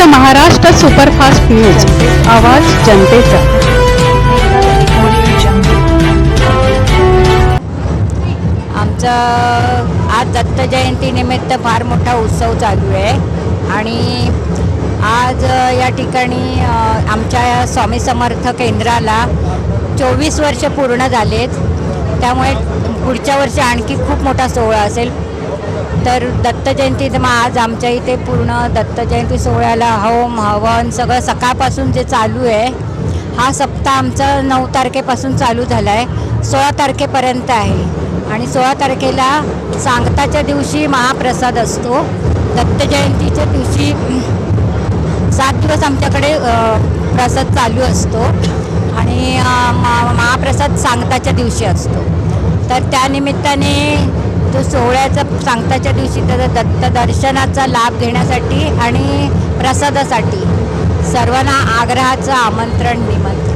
फक्त Maharashtra superfast news. आवाज जनतेचा. आमचा आज दत्त जयंतीनिमित्त फार मोठा उत्सव चालू आहे. आणि आज या ठिकाणी आमच्या स्वामी समर्थ केंद्राला चोवीस वर्ष पूर्ण झालेत. त्यामुळे पुढच्या वर्षी आणखी खूप मोठा सोहळा असेल. तर दत्त जयंती मग आज आमच्या इथे पूर्ण दत्त जयंती सोहळ्याला होम हवन सगळं सकाळपासून जे चालू आहे हा सप्ताह आमचा नऊ तारखेपासून चालू झाला आहे सोळा तारखेपर्यंत आहे. आणि सोळा तारखेला सांगताच्या दिवशी महाप्रसाद असतो. दत्त जयंतीच्या दिवशी सात दिवस आमच्याकडे प्रसाद चालू असतो. आणि महाप्रसाद सांगताच्या दिवशी असतो. तर त्यानिमित्ताने तो सोहळ्याचा सांगताच्या दिवशी त्याचा दत्त दर्शनाचा लाभ घेण्यासाठी आणि प्रसादासाठी सर्वांना आग्रहाचं आमंत्रण निमंत्रण.